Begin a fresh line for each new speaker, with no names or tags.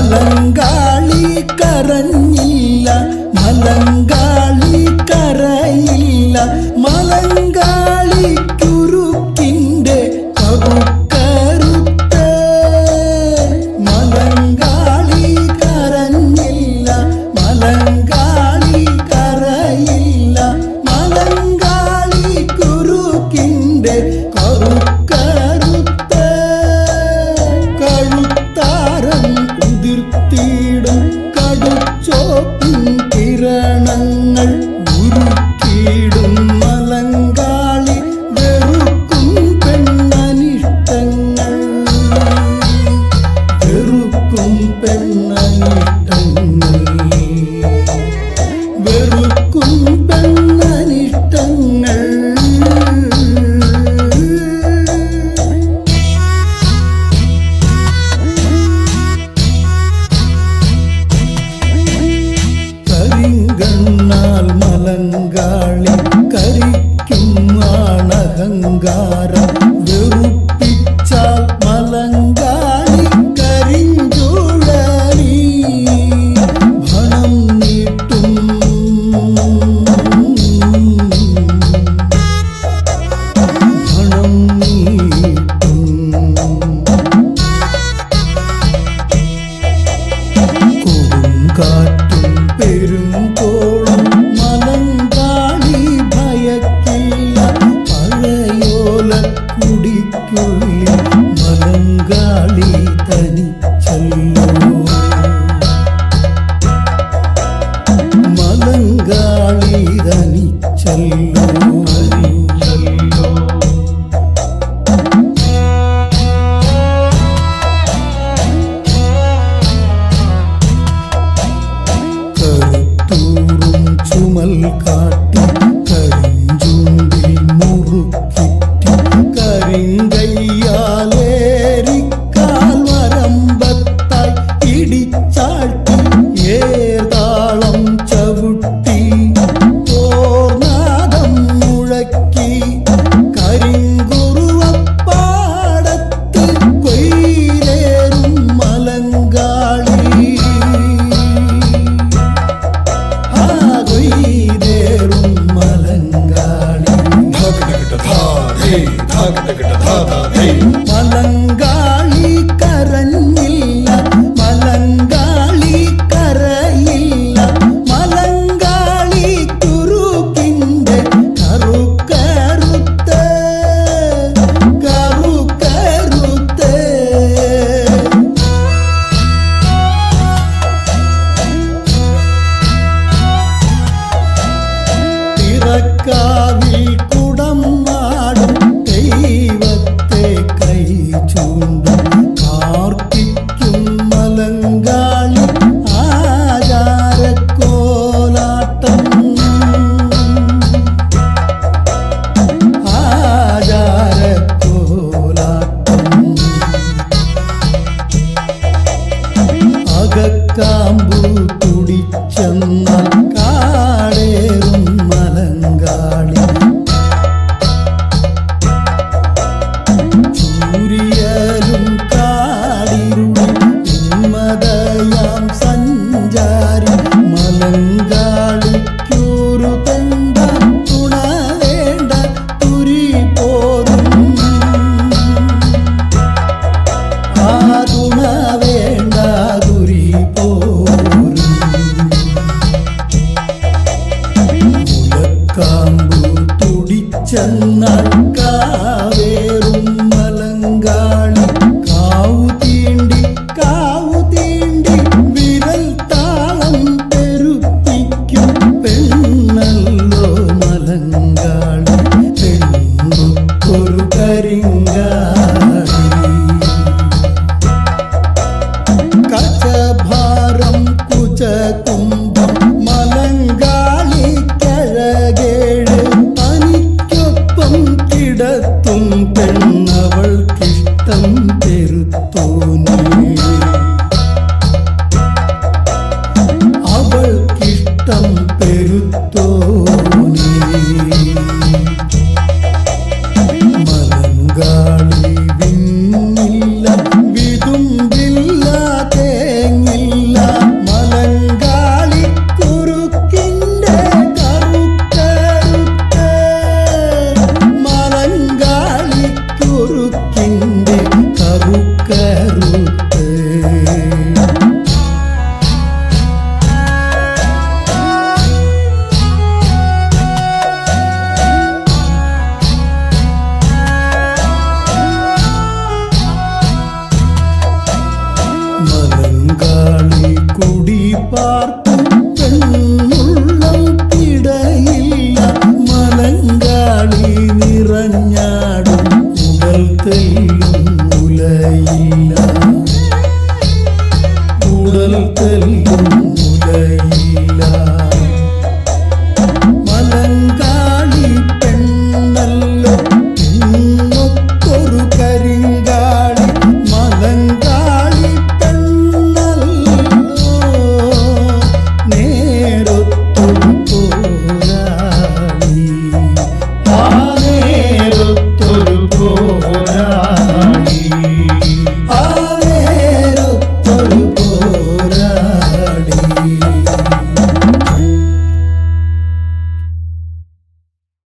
மலங்காளி கரஞ்சில்ல மலங்காளி கரையில்ல மலங்காளிக்கு കുടിക്കുള്ളിൽ മലങ്കാളി തനി ചൊല്ലൂ. മലങ്കാളി തനി ചൊല്ലൂ. കരുത്തൂറും ചുമൽ കാട്ടി um கண்ணில்